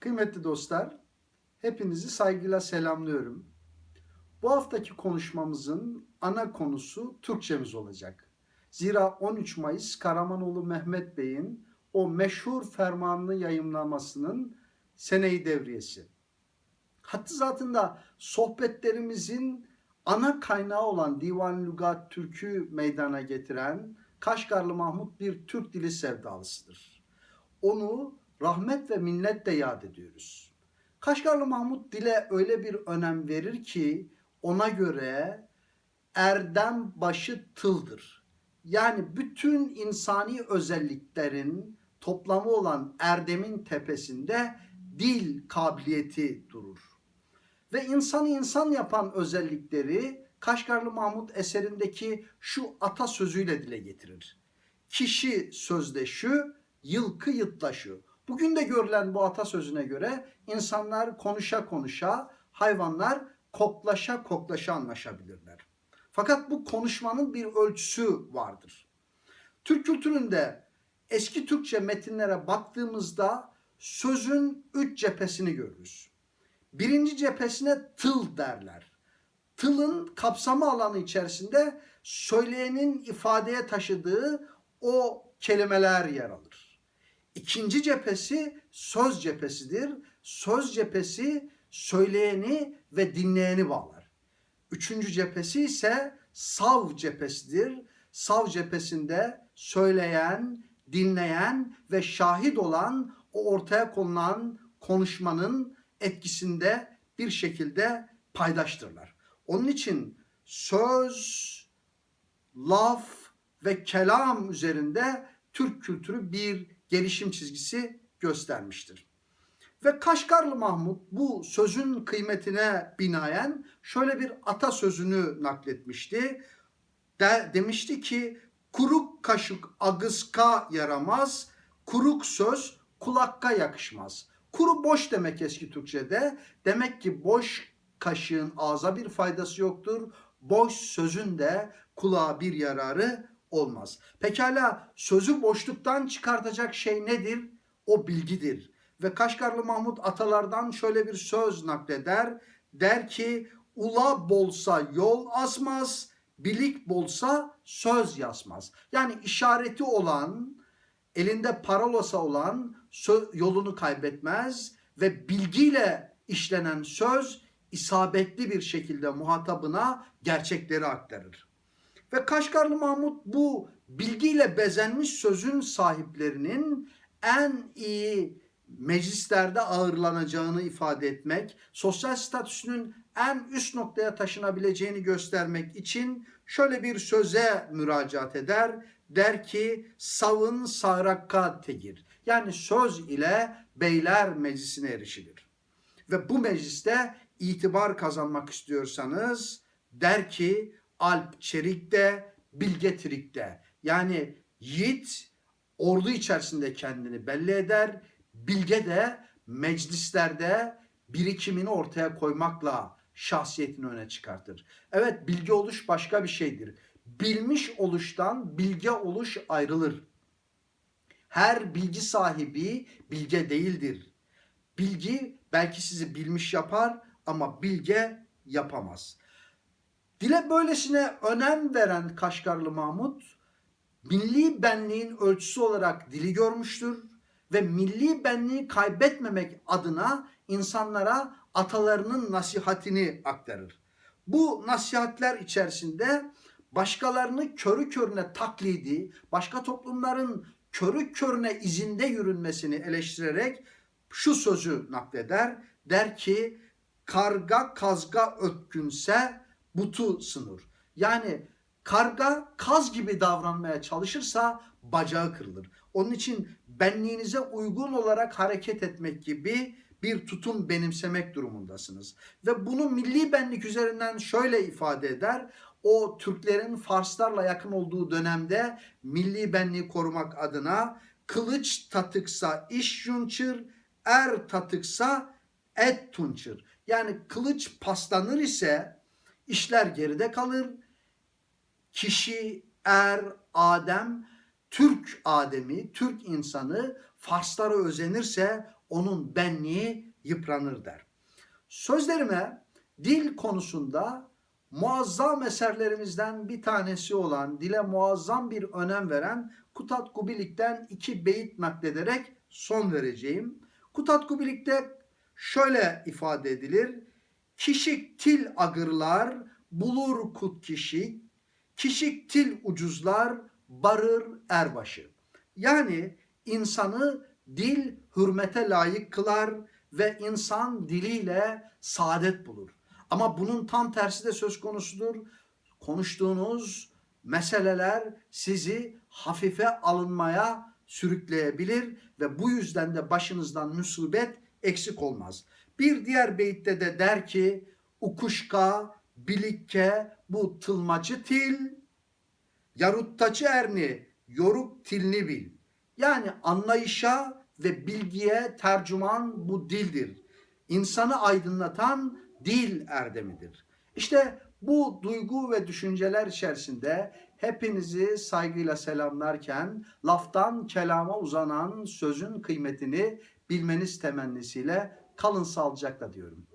Kıymetli dostlar, hepinizi saygıyla selamlıyorum. Bu haftaki konuşmamızın ana konusu Türkçemiz olacak. Zira 13 Mayıs Karamanoğlu Mehmet Bey'in o meşhur fermanını yayımlamasının seneyi devriyesi. Hattı zatında sohbetlerimizin ana kaynağı olan Divan Lügat Türk'ü meydana getiren Kaşgarlı Mahmut bir Türk dili sevdalısıdır. Onu rahmet ve minnetle yad ediyoruz. Kaşgarlı Mahmut dile öyle bir önem verir ki ona göre erdem başı tıldır. Yani bütün insani özelliklerin toplamı olan erdemin tepesinde dil kabiliyeti durur. Ve insanı insan yapan özellikleri Kaşgarlı Mahmut eserindeki şu atasözüyle dile getirir. Kişi sözdeşü, yılkı yıtlaşı. Bugün de görülen bu atasözüne göre insanlar konuşa konuşa, hayvanlar koklaşa koklaşa anlaşabilirler. Fakat bu konuşmanın bir ölçüsü vardır. Türk kültüründe eski Türkçe metinlere baktığımızda sözün üç cephesini görürüz. Birinci cephesine tıl derler. Tılın kapsama alanı içerisinde söyleyenin ifadeye taşıdığı o kelimeler yer alır. İkinci cephesi söz cephesidir. Söz cephesi söyleyeni ve dinleyeni bağlar. Üçüncü cephesi ise sav cephesidir. Sav cephesinde söyleyen, dinleyen ve şahit olan o ortaya konulan konuşmanın etkisinde bir şekilde paydaştırlar. Onun için söz, laf ve kelam üzerinde Türk kültürü bir gelişim çizgisi göstermiştir. Ve Kaşgarlı Mahmut bu sözün kıymetine binaen şöyle bir atasözünü nakletmişti. De, demişti ki kuruk kaşık agıska yaramaz, kuruk söz kulakka yakışmaz. Kuru boş demek eski Türkçe'de. Demek ki boş kaşığın ağza bir faydası yoktur. Boş sözün de kulağa bir yararı olmaz. Pekala sözü boşluktan çıkartacak şey nedir? O bilgidir. Ve Kaşgarlı Mahmut atalardan şöyle bir söz nakleder. Der ki ula bolsa yol asmaz, bilik bolsa söz yazmaz. Yani işareti olan, elinde parolası olan yolunu kaybetmez ve bilgiyle işlenen söz isabetli bir şekilde muhatabına gerçekleri aktarır. Ve Kaşgarlı Mahmut bu bilgiyle bezenmiş sözün sahiplerinin en iyi meclislerde ağırlanacağını ifade etmek, sosyal statüsünün en üst noktaya taşınabileceğini göstermek için şöyle bir söze müracaat eder. Der ki savın sağrakka tegir. Yani söz ile beyler meclisine erişilir. Ve bu mecliste itibar kazanmak istiyorsanız der ki Alp Çerik'te, Bilge Trik'te. Yani yiğit ordu içerisinde kendini belli eder. Bilge de meclislerde birikimini ortaya koymakla şahsiyetini öne çıkartır. Evet bilgi oluş başka bir şeydir. Bilmiş oluştan bilge oluş ayrılır. Her bilgi sahibi bilge değildir. Bilgi belki sizi bilmiş yapar ama bilge yapamaz. Dile böylesine önem veren Kaşgarlı Mahmut, milli benliğin ölçüsü olarak dili görmüştür ve milli benliği kaybetmemek adına insanlara atalarının nasihatini aktarır. Bu nasihatler içerisinde başkalarını körü körüne taklidi, başka toplumların körü körüne izinde yürünmesini eleştirerek şu sözü nakleder. Der ki karga kazga ötkünse butu sınır. Yani karga kaz gibi davranmaya çalışırsa bacağı kırılır. Onun için benliğinize uygun olarak hareket etmek gibi bir tutum benimsemek durumundasınız. Ve bunu milli benlik üzerinden şöyle ifade eder. O Türklerin Farslarla yakın olduğu dönemde milli benliği korumak adına kılıç tatıksa iş yunçır, er tatıksa et tunçır. Yani kılıç paslanır ise işler geride kalır. Kişi, er, Adem, Türk Ademi, Türk insanı Farslara özenirse onun benliği yıpranır der. Sözlerime dil konusunda muazzam eserlerimizden bir tanesi olan, dile muazzam bir önem veren Kutat Kubilik'ten iki beyit naklederek son vereceğim. Kutat Kubilik'te şöyle ifade edilir. Kişik til agırlar, bulur kut kişik, kişik til ucuzlar, barır erbaşı. Yani insanı dil hürmete layık kılar ve insan diliyle saadet bulur. Ama bunun tam tersi de söz konusudur. Konuştuğunuz meseleler sizi hafife alınmaya sürükleyebilir ve bu yüzden de başınızdan musibet eksik olmaz. Bir diğer beyitte de der ki ukuşka, bilikke bu tılmacı til, yaruttaçı erni, yoruk tilni bil. Yani anlayışa ve bilgiye tercüman bu dildir. İnsanı aydınlatan dil erdemidir. İşte bu duygu ve düşünceler içerisinde hepinizi saygıyla selamlarken laftan kelama uzanan sözün kıymetini bilmeniz temennisiyle kalın sağlıcakla diyorum.